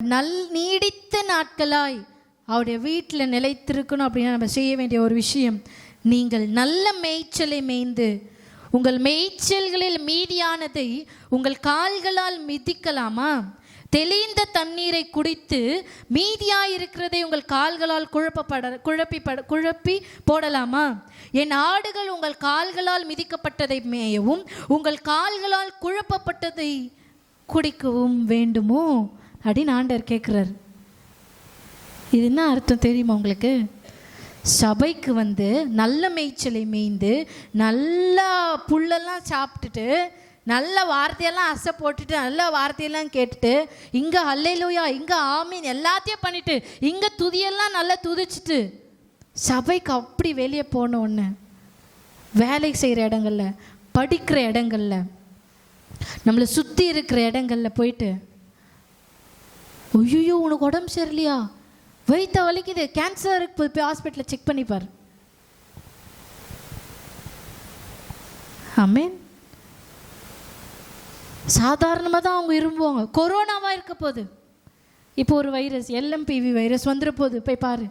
நல் நீடித்த நாட்களாய் அவருடைய வீட்டில் நிலைத்திருக்கணும் அப்படின்னா நம்ம செய்ய வேண்டிய ஒரு விஷயம் நீங்கள் நல்ல மேய்ச்சலை மேய்ந்து உங்கள் மேய்ச்சல்களில் மீதியானதை உங்கள் கால்களால் மிதிக்கலாமா? தெளிந்த தண்ணீரை குடித்து மீதியாயிருக்கிறதை உங்கள் கால்களால் குழப்பப்பட குழப்பி பட குழப்பி போடலாமா? என் ஆடுகள் உங்கள் கால்களால் மிதிக்கப்பட்டதை மேயவும் உங்கள் கால்களால் குழப்பப்பட்டதை குடிக்கவும் வேண்டுமோ? அப்படின்னு ஆண்டவர் கேட்குறாரு இது என்ன அர்த்தம் தெரியுமா உங்களுக்கு? சபைக்கு வந்து நல்ல மேய்ச்சலை மேய்ந்து நல்லா புல்லெல்லாம் சாப்பிட்டுட்டு நல்ல வார்த்தையெல்லாம் அசை போட்டுட்டு நல்ல வார்த்தையெல்லாம் கேட்டுட்டு இங்கே அல்லையிலோயா இங்கே ஆமீன் எல்லாத்தையும் பண்ணிட்டு இங்கே துதியெல்லாம் நல்லா துதிச்சிட்டு சபைக்கு அப்படி வெளியே போன ஒன்று வேலை செய்கிற இடங்களில் படிக்கிற இடங்களில் நம்மளை சுற்றி இருக்கிற இடங்களில் போயிட்டு ஐயோ உனக்கு உடம்பு சரியில்லையா? வயிற்ற வலிக்குது. கேன்சருக்கு போய் போய் ஹாஸ்பிட்டலில் செக் பண்ணிப்பார் ஆமேன் சாதாரணமாக தான் அவங்க விரும்புவாங்க. கொரோனாவாக இருக்க போகுது. இப்போ ஒரு வைரஸ் எல்எம்பிவி வைரஸ் வந்துட போகுது. போய் பாரு.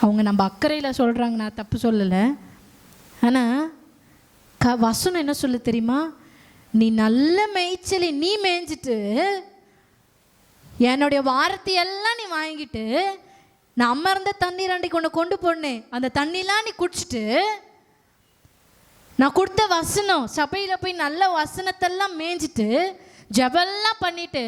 அவங்க நம்ம அக்கறையில் சொல்கிறாங்க நான் தப்பு சொல்லலை. ஆனால் க வசனம் என்ன சொல்லு தெரியுமா? நீ நல்ல மேய்ச்சலை நீ மேய்ஞ்சிட்டு என்னுடைய வாரத்தையெல்லாம் நீ வாங்கிட்டு நான் அமர்ந்த தண்ணீர் அன்றைக்கு உன்னை கொண்டு போனேன் அந்த தண்ணிலாம் நீ குடிச்சிட்டு நான் கொடுத்த வசனம் சபையில் போய் நல்ல வசனத்தெல்லாம் மேய்ஞ்சிட்டு ஜெபெல்லாம் பண்ணிட்டு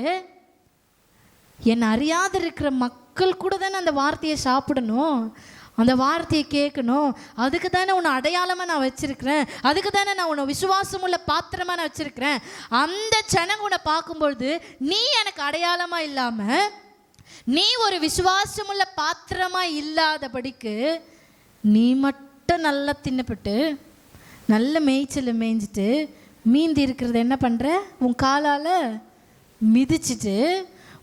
என்னை அறியாத இருக்கிற மக்கள் கூட தானே அந்த வார்த்தையை சாப்பிடணும். அந்த வார்த்தையை கேட்கணும். அதுக்கு தானே உன்னை அடையாளமாக நான் வச்சுருக்கிறேன். அதுக்கு தானே நான் உன்னை விசுவாசமுள்ள பாத்திரமாக நான் வச்சுருக்கிறேன். அந்த ஜனங்க உன்னை பார்க்கும்பொழுது நீ எனக்கு அடையாளமாக இல்லாமல் நீ ஒரு விசுவாசமுள்ள பாத்திரமாக இல்லாதபடிக்கு நீ மட்டும் நல்லா தின்னப்பட்டு நல்ல மேய்ச்சல் மேய்ஞ்சிட்டு மீந்தி இருக்கிறத என்ன பண்ணுற உன் காலால் மிதிச்சிட்டு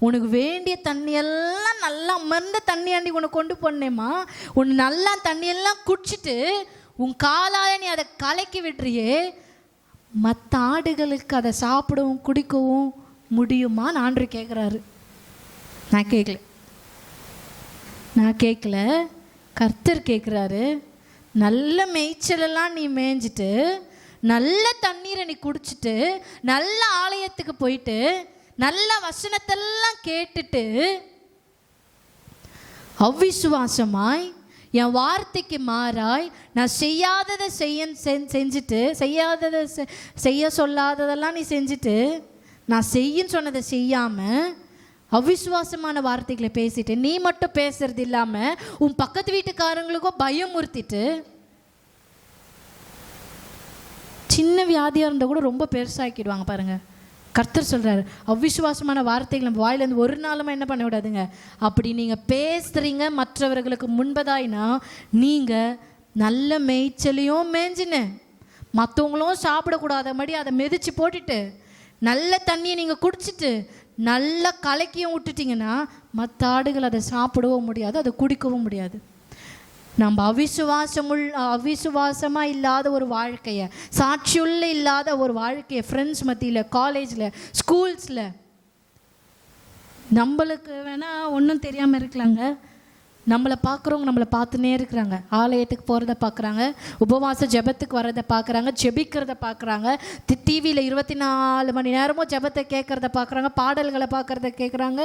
உனக்கு வேண்டிய தண்ணியெல்லாம் நல்லா மருந்த தண்ணியாண்டி உன்னை உனக்கு கொண்டு போனேம்மா. உன் நல்லா தண்ணியெல்லாம் குடிச்சிட்டு உன் காலால் நீ அதை கலக்கி விட்டுறியே. மற்ற ஆடுகளுக்கு அதை சாப்பிடவும் குடிக்கவும் முடியுமான்னு ஆண்டு கேட்குறாரு நான் கேட்கல நான் கேட்கல கர்த்தர் கேட்குறாரு நல்ல மேய்ச்சலெல்லாம் நீ மேய்ஞ்சிட்டு நல்ல தண்ணீரை நீ குடிச்சிட்டு நல்ல ஆலயத்துக்கு போயிட்டு நல்ல வசனத்தெல்லாம் கேட்டுட்டு அவ்விசுவாசமாய் என் வார்த்தைக்கு மாறாய் நான் செய்யாததை செய்ய செஞ்சுட்டு செய்யாததை செ- செய்ய சொல்லாததெல்லாம் நீ செஞ்சுட்டு நான் செய்யின்னு சொன்னதை செய்யாமல் அவிசுவாசமான வார்த்தைகளை பேசிட்டு நீ மட்டும் பேசுறது இல்லாமல் உன் பக்கத்து வீட்டுக்காரங்களுக்கும் பயமுறுத்திட்டு சின்ன வியாதியாக இருந்தால் கூட ரொம்ப பெருசாக்கிடுவாங்க பாருங்கள் கர்த்தர் சொல்கிறார் அவ்விசுவாசமான வார்த்தைகள் நம்ம வாயிலேருந்து ஒரு நாளுமே என்ன பண்ண விடாதுங்க. அப்படி நீங்கள் பேசுகிறீங்க மற்றவர்களுக்கு முன்பதாயினா நீங்கள் நல்ல மேய்ச்சலையும் மேய்ஞ்சின்னு மற்றவங்களும் சாப்பிடக்கூடாத மாதிரி அதை மிதித்து போட்டுட்டு நல்ல தண்ணியை நீங்கள் குடிச்சிட்டு நல்ல கலக்கியும் விட்டுட்டீங்கன்னா மற்ற ஆடுகள் அதை சாப்பிடவும் முடியாது அதை குடிக்கவும் முடியாது. நம்ம அவிசுவாசமுள் அவிசுவாசமாக இல்லாத ஒரு வாழ்க்கையை சாட்சியுள்ள இல்லாத ஒரு வாழ்க்கையை ஃப்ரெண்ட்ஸ் மத்தியில் காலேஜில் ஸ்கூல்ஸில் நம்மளுக்கு வேணால் ஒன்றும் தெரியாமல் இருக்கலாங்க. நம்மளை பார்க்குறவங்க நம்மளை பார்த்துனே இருக்கிறாங்க. ஆலயத்துக்கு போகிறத பார்க்குறாங்க உபவாச ஜெபத்துக்கு வர்றதை பார்க்குறாங்க ஜெபிக்கிறத பார்க்குறாங்க டிவியில் இருபத்தி நாலு மணி நேரமும் ஜெபத்தை கேட்குறத பார்க்குறாங்க பாடல்களை பார்க்குறத கேட்குறாங்க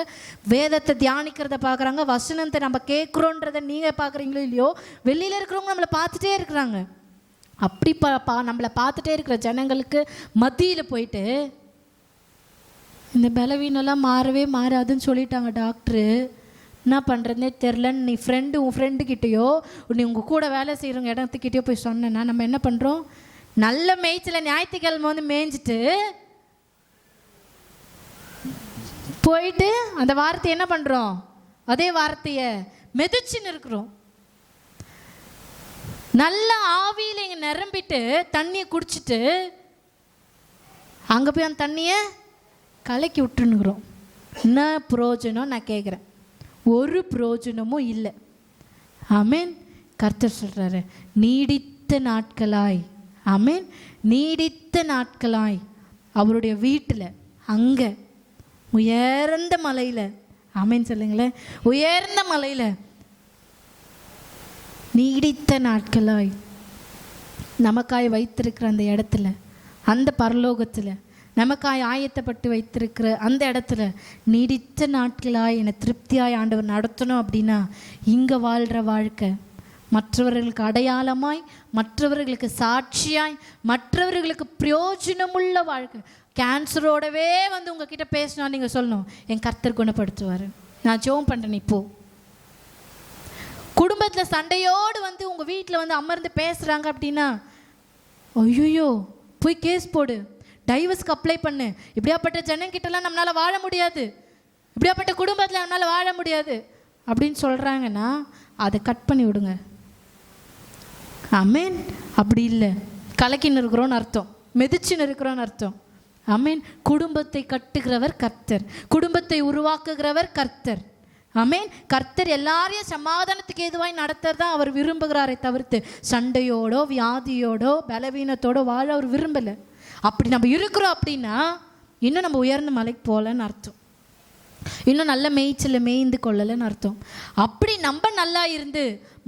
வேதத்தை தியானிக்கிறத பார்க்குறாங்க வசனத்தை நம்ம கேட்குறோன்றதை நீங்கள் பார்க்குறீங்களோ இல்லையோ வெளியில் இருக்கிறவங்க நம்மளை பார்த்துட்டே இருக்கிறாங்க. அப்படி பா பா நம்மளை பார்த்துட்டே இருக்கிற ஜனங்களுக்கு மத்தியில் போயிட்டு இந்த பலவீனம்லாம் மாறவே மாறாதுன்னு சொல்லிட்டாங்க டாக்டரு. என்ன பண்ணுறதுனே தெரிலன்னு நீ ஃப்ரெண்டு உன் ஃப்ரெண்டுக்கிட்டேயோ நீ உங்கள் கூட வேலை செய்கிறவங்க இடத்துக்கிட்டேயோ போய் சொன்னேன்னா நம்ம என்ன பண்ணுறோம் நல்ல மேய்ச்சல ஞாயிற்றுக்கிழமை வந்து மேய்ஞ்சிட்டு போயிட்டு அந்த வார்த்தையை என்ன பண்ணுறோம் அதே வார்த்தையை மெதிச்சுன்னு இருக்கிறோம். நல்ல ஆவியில் இங்கே நிரம்பிட்டு தண்ணியை குடிச்சிட்டு அங்கே போய் அந்த தண்ணியை கலக்கி விட்டுனுக்குறோம் என்ன பிரயோஜனம் நான் கேட்குறேன் ஒரு பிரயோஜனமும் இல்லை. ஆமேன். கர்த்தர் சொல்கிறாரு நீடித்த நாட்களாய். ஆமேன். நீடித்த நாட்களாய். அவருடைய வீட்டில் அங்கே உயர்ந்த மலையில். ஆமேன்னு சொல்லுங்களேன் உயர்ந்த மலையில். நீடித்த நாட்களாய். நமக்காய் வைத்திருக்கிற அந்த இடத்துல அந்த பரலோகத்தில் நமக்காய் ஆயத்தப்பட்டு வைத்திருக்கிற அந்த இடத்துல நீடித்த நாட்களாய் என்னை திருப்தியாய் ஆண்டவர் நடத்தணும் அப்படின்னா இங்கே வாழ்கிற வாழ்க்கை. மற்றவர்களுக்கு அடையாளமாய் மற்றவர்களுக்கு சாட்சியாய் மற்றவர்களுக்கு பிரயோஜனமுள்ள வாழ்க்கை. கேன்சரோடவே வந்து உங்ககிட்ட பேசினா நீங்கள் சொல்லணும் என் கர்த்தர் குணப்படுத்துவார். நான் ஜோம் பண்ணுறேன் இப்போ குடும்பத்தில் சண்டையோடு வந்து உங்கள் வீட்டில் வந்து அமர்ந்து பேசுகிறாங்க அப்படின்னா ஐயோ போய் கேஸ் போடு டைவர்ஸ்க்கு அப்ளை பண்ணு. இப்படியாப்பட்ட ஜனங்கிட்டலாம் நம்மளால் வாழ முடியாது. இப்படியாப்பட்ட குடும்பத்தில் நம்மளால் வாழ முடியாது. அப்படின்னு சொல்கிறாங்கன்னா அதை கட் பண்ணி விடுங்க. அமேன் அப்படி இல்லை. கலக்கின்னு இருக்கிறோன்னு அர்த்தம். மெதிச்சுன்னு இருக்கிறோன்னு அர்த்தம். அமேன் குடும்பத்தை கட்டுகிறவர் கர்த்தர். குடும்பத்தை உருவாக்குகிறவர் கர்த்தர். அமேன் கர்த்தர் எல்லாரையும் சமாதானத்துக்கு எதுவாய் நடத்துறது தான் அவர் விரும்புகிறாரே தவிர்த்து சண்டையோடோ வியாதியோடோ பலவீனத்தோடோ வாழ அவர் விரும்பலை. அப்படி நம்ம இருக்கிறோம் அப்படின்னா இன்னும் நம்ம உயர்ந்த மலைக்கு போகலன்னு அர்த்தம். இன்னும் நல்ல மேய்ச்சல மேய்ந்து கொள்ளலைன்னு அர்த்தம். அப்படி நம்ம நல்லா இருந்து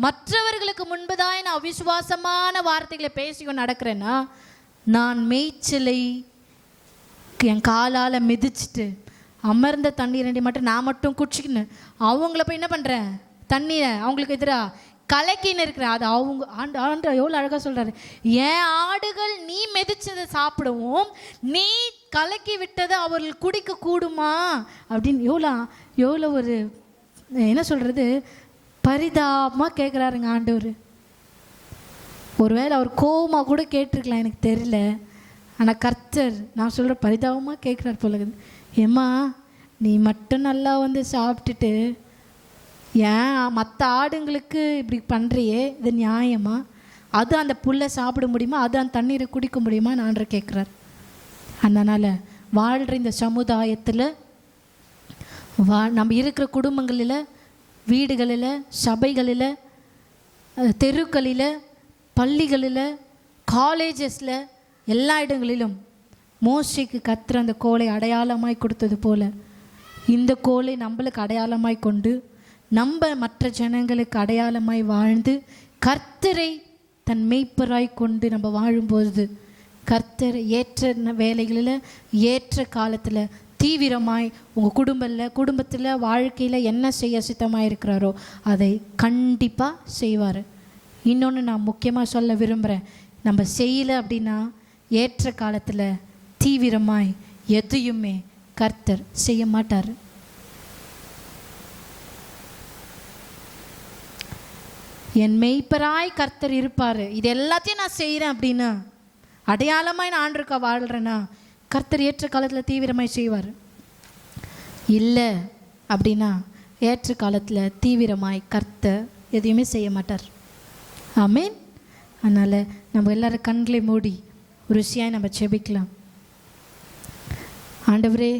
மற்றவர்களுக்கு முன்புதான் நான் அவிசுவாசமான வார்த்தைகளை பேசிக்கொண்டு நடக்கிறேன்னா நான் மேய்ச்சலை என் காலால் மிதிச்சிட்டு அமர்ந்த தண்ணீர் ரெண்டி மட்டும் நான் மட்டும் குடிச்சிக்கின்னு அவங்கள போய் என்ன பண்ணுறேன் தண்ணியை அவங்களுக்கு எதிராக கலக்கின்னு இருக்கிற அது அவங்க ஆண்டு ஆண்டு எவ்வளோ அழகாக சொல்கிறாரு என் ஆடுகள் நீ மிதிச்சதை சாப்பிடவும். நீ கலக்கி விட்டதை அவர்கள் குடிக்க கூடுமா? அப்படின்னு எவ்வளோ எவ்வளோ ஒரு என்ன சொல்கிறது பரிதாபமாக கேட்குறாருங்க ஆண்டவர். ஒருவேளை அவர் கோபமாக கூட கேட்டிருக்கலாம் எனக்கு தெரியல. ஆனால் கர்த்தர் நான் சொல்கிற பரிதாபமாக கேட்குறாரு போல ஏம்மா நீ மட்டும் நல்லா வந்து சாப்பிட்டுட்டு ஏன்? மற்ற ஆடுங்களுக்கு இப்படி பண்ணுறியே இது நியாயமா? அது அந்த புல்லை சாப்பிட முடியுமா? அது அந்த தண்ணீரை குடிக்க முடியுமா? நான் கேட்குறார். அதனால் வாழ்கிற இந்த சமுதாயத்தில் வா நம்ம இருக்கிற குடும்பங்களில் வீடுகளில் சபைகளில் தெருக்களில் பள்ளிகளில் காலேஜஸில் எல்லா இடங்களிலும் மோசைக்கு கத்துற அந்த கோலை அடையாளமாய் கொடுத்தது போல இந்த கோலை நம்மளுக்கு அடையாளமாய் கொண்டு நம்ம மற்ற ஜனங்களுக்கு அடையாளமாய் வாழ்ந்து கர்த்தரை தன் மெய்ப்பராய் கொண்டு நம்ம வாழும்போது கர்த்தர் ஏற்ற வேலைகளில் ஏற்ற காலத்தில் தீவிரமாய் உங்கள் குடும்பத்தில் குடும்பத்தில் வாழ்க்கையில் என்ன செய்ய சித்தமாக இருக்கிறாரோ அதை கண்டிப்பாக செய்வார். இன்னொன்று நான் முக்கியமாக சொல்ல விரும்புகிறேன் நம்ம செய்யலை அப்படின்னா ஏற்ற காலத்தில் தீவிரமாய் எதையுமே கர்த்தர் செய்ய மாட்டார். என் மெய்ப்பராய் கர்த்தர் இருப்பார். இது எல்லாத்தையும் நான் செய்கிறேன் அப்படின்னா அடையாளமாக நான் ஆண்டிருக்க வாழ்கிறேன்னா கர்த்தர் ஏற்ற காலத்தில் தீவிரமாய் செய்வார். இல்லை அப்படின்னா ஏற்ற காலத்தில் தீவிரமாய் கர்த்தர் எதையுமே செய்ய மாட்டார். ஆமீன். அதனால் நம்ம எல்லோரும் கண்களை மூடி ருசியாய் நம்ம செபிக்கலாம் ஆண்டவரே